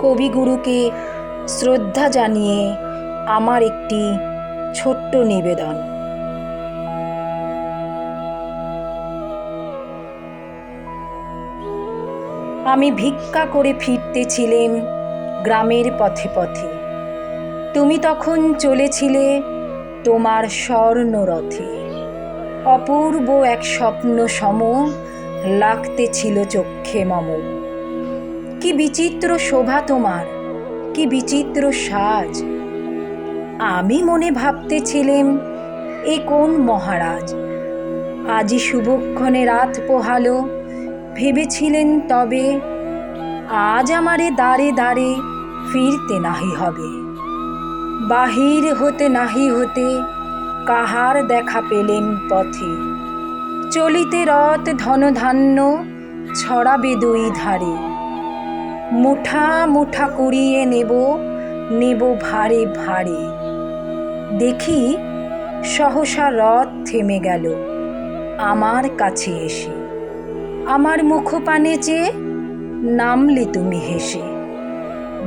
কবিগুরুকে শ্রদ্ধা জানিয়ে আমার একটি ছোট্ট নিবেদন। আমি ভিক্ষা করে ফিরতেছিলেম গ্রামের পথে পথে। তুমি তখন চলেছিলে তোমার স্বর্ণরথে। অপূর্ব এক স্বপ্ন সম, লাগতেছিল চক্ষে মম। কি বিচিত্র শোভা তোমার, কি বিচিত্র সাজ। আমি মনে ভাবতেছিলেম, এ কোন মহারাজ? আজি শুভক্ষণে রাত পোহালো, ভেবেছিলেন তবে আজ আমারে দাঁড়ে দাঁড়ে ফিরতে নাহি হবে। বাহির হতে নাহি হতে কাহার দেখা পেলেন পথে? চলিতে রথ ধনধান্য ছড়াবে দুই ধারে। মুঠা মুঠা কুড়িয়ে নেব নেব ভারে ভারে। দেখি সহসা রথ থেমে গেল, আমার কাছে এসে। আমার মুখপানে চেয়ে নামলে তুমি হেসে।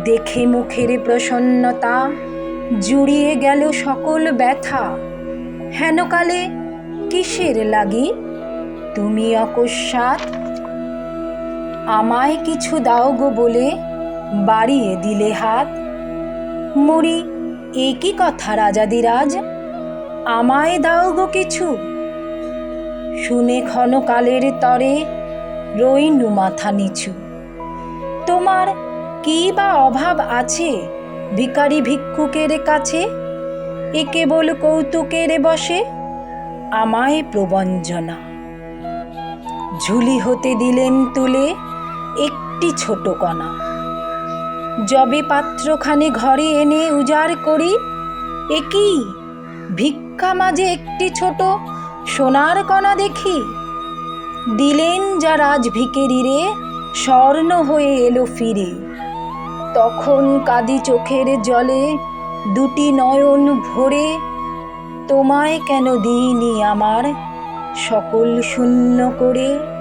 দেখে মুখের প্রসন্নতা, জুড়িয়ে গেল সকল ব্যথা। হেনকালে কিসের লাগি? তুমি অকস্মাৎ আমায় কিছু দাও গো বলে বাড়িয়ে দিলে হাত। মরি একই কথা রাজাদিরাজ আমায় দাও গো কিছু। শুনে ক্ষণকালের তরে রইনু মাথা নিচু। তোমার কি বা অভাব আছে ভিকারি ভিক্ষুকের কাছে? এ কেবল কৌতুকের বসে, আমায় প্রবঞ্জনা। ঝুলি হতে দিলেন তুলে একটি ছোট কণা। যবে পাত্রখানে ঘরে এনে উজাড় করি, এ কি? ভিক্ষা মাঝে একটি ছোট সোনার কণা দেখি। দিলেন যা রাজ ভিকেরিরে স্বর্ণ হয়ে এলো ফিরে। তখন কাদি চোখের জলে দুটি নয়ন ভরে, তোমায় কেন দিইনি আমার সকল শূন্য করে?